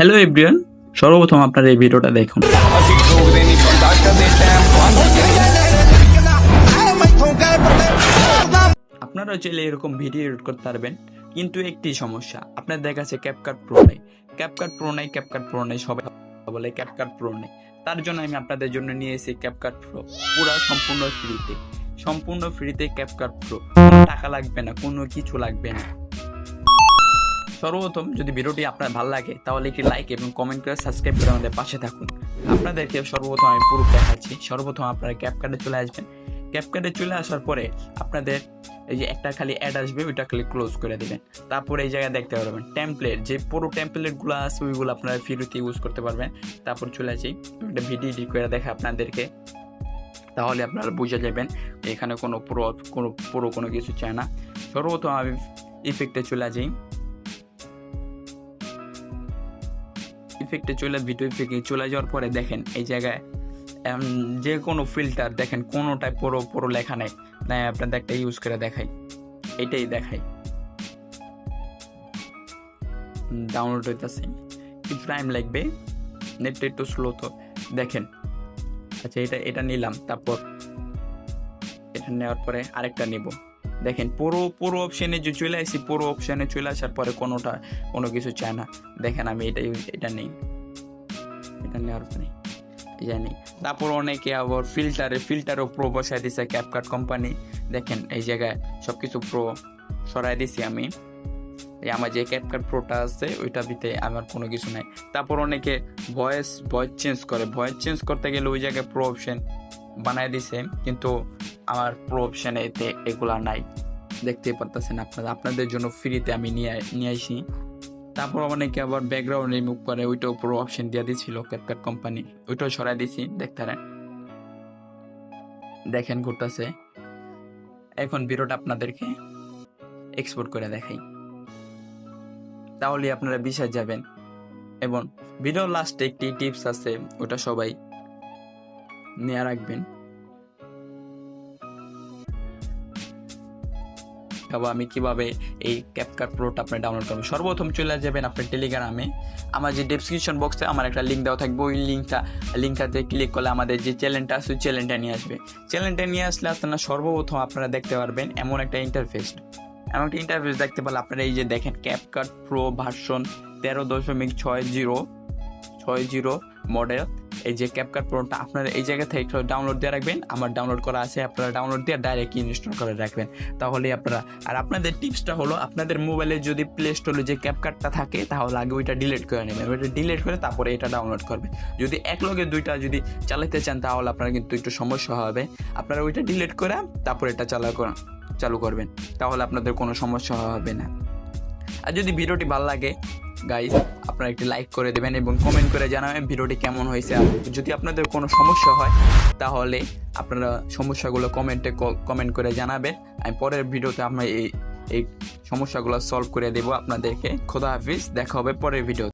Hello everyone সর্বপ্রথম আপনারা এই ভিডিওটা দেখুন। আপনারা চাইলে এরকম ভিডিও এডিট করতে পারবেন, কিন্তু একটি সমস্যা আপনার দেখা আছে ক্যাপকাট প্রো নেই। ক্যাপকাট প্রো নেই ক্যাপকাট প্রো নেই, সবাই বলে ক্যাপকাট প্রো নেই। তার জন্য আমি আপনাদের জন্য নিয়ে এসেছি ক্যাপকাট প্রো পুরো সম্পূর্ণ ফ্রিতে সম্পূর্ণ ফ্রিতে ক্যাপকাট প্রো টাকা লাগবে না, কোনো কিছু লাগবে না। সর্বপ্রথম যদি ভিডিওটি আপনার ভালো লাগে, তাহলে একটি লাইক এবং কমেন্ট করে সাবস্ক্রাইব করে আমাদের পাশে থাকুন। আপনাদেরকে সর্বপ্রথম আমি পুরো দেখাচ্ছি। সর্বপ্রথম আপনারা ক্যাপকার্ডে চলে আসবেন। ক্যাপকার্ডে চলে আসার পরে আপনাদের এই যে একটা খালি অ্যাড আসবে, ওইটা খালি ক্লোজ করে দেবেন। তারপরে এই জায়গায় দেখতে পারবেন টেমপ্লেট যে পুরো টেমপ্লেটগুলো আছে, ওইগুলো আপনারা ফ্রিতে ইউজ করতে পারবেন। তারপর চলে আসি একটা ভিডিও এডিট করে দেখা আপনাদেরকে। তাহলে আপনারা বুঝে যাবেন, এখানে কোনো পুরো কোনো পুরো কোনো কিছু চায় না। সর্বপ্রথম আমি ইফেক্টে চলে যাই ইফেক্টে চলে ভিডিও ইফেক্টে চলে যাওয়ার পরে দেখেন এই জায়গায় যে কোনো ফিল্টার দেখেন কোনোটায় পুরো পুরো লেখা নেই। নাই, আপনাদের একটা ইউজ করে দেখাই। এটাই দেখাই। ডাউনলোড হইতেছে। টাইম লাগবে? নেটটা একটু স্লো তো। দেখেন। আচ্ছা এটা এটা নিলাম, তারপর, এটা নেওয়ার পরে আরেকটা নিব। দেখেন, পুরো পুরো অপশানে যে চলে আসি, পুরো অপশানে চলে আসার পরে কোনোটা, কোনো কিছু চায় না। দেখেন আমি এটা এটা নেই। এটা নেওয়ার পরে জানি তারপর অনেকে আবার ফিল্টারে ফিল্টারও প্রো বসায় দিছে ক্যাপকাট কোম্পানি দেখেন, এই জায়গায় সব কিছু প্রো সরাই দিছি আমি। এই আমার যে ক্যাপকাট প্রোটা আছে, ওইটা দিতে আমার কোনো কিছু নাই। তারপর অনেকে ভয়েস ভয়েস চেঞ্জ করে। ভয়েস চেঞ্জ করতে গেলে ওই জায়গায় প্রো অপশন বানায় দিছে। কিন্তু আমার প্রো অপশানে এতে এগুলা নাই। দেখতেই পারতেছেন আপনারা। আপনাদের জন্য ফ্রিতে আমি নিয়ে নিয়ে আসি তারপর অনেকে আবার ব্যাকগ্রাউন্ড রিমুভ করে, ওইটাও পুরো অপশন দিয়ে দিছিল ক্যাপকাট কোম্পানি ওইটাও সরাই দিছি দেখতে দেখেন ঘুরতেছে। এখন ভিডিওটা আপনাদেরকে এক্সপোর্ট করে দেখাই। তাহলে আপনারা বিষয় যাবেন। এবং ভিডিও লাস্টে একটি টিপস আছে, ওটা সবাই নিয়ে রাখবেন। দেখাবো আমি কীভাবে এই ক্যাপকাট প্রোটা আপনি ডাউনলোড করবেন? সর্বপ্রথম চলে যাবেন আপনার টেলিগ্রামে আমার যে ডেসক্রিপশন বক্সে আমার একটা লিঙ্ক দেওয়া থাকবে, ওই লিঙ্কটা লিঙ্কটাতে ক্লিক করলে আমাদের যে চ্যানেলটা আছে, ওই চ্যানেলটা নিয়ে আসবে। চ্যানেলটা নিয়ে আসলে আপনারা সর্বপ্রথম আপনারা দেখতে পারবেন এমন একটা ইন্টারফেস এমন একটা ইন্টারফেস দেখতে পারলে আপনারা এই যে দেখেন ক্যাপকাট প্রো ভার্সন তেরো দশমিক ছয় জিরো ছয় জিরো মডেল এই যে ক্যাপকাট প্রোটা আপনারা এই জায়গা থেকে একটু ডাউনলোড দিয়ে রাখবেন। আমার ডাউনলোড করা আছে, আপনারা ডাউনলোড দিয়ে ডাইরেক্ট ইনস্টল করে রাখবেন। তাহলে আপনারা আর আপনাদের টিপসটা হলো, আপনাদের মোবাইলে যদি প্লে স্টোরে যে ক্যাপকাটটা থাকে, তাহলে আগে ওইটা ডিলিট করে নেবেন। ওইটা ডিলিট করে তারপরে এটা ডাউনলোড করবেন। যদি এক লগে দুইটা যদি চালাতে চান, তাহলে আপনার কিন্তু একটু সমস্যা হবে। আপনারা ওইটা ডিলিট করে তারপরে এটা চালা চালু করবেন। তাহলে আপনাদের কোনো সমস্যা হবে না। আর যদি ভিডিওটি ভালো লাগে গাইজ আপনারা একটি লাইক করে দেবেন এবং কমেন্ট করে জানাবেন ভিডিওটি কেমন হয়েছে। যদি আপনাদের কোনো সমস্যা হয়, তাহলে আপনারা সমস্যাগুলো কমেন্টে কমেন্ট করে জানাবেন। আমি পরের ভিডিওতে আমরা এই এই সমস্যাগুলো সলভ করে দেবো। আপনাদেরকে খোদা হাফিজ, দেখা হবে পরের ভিডিও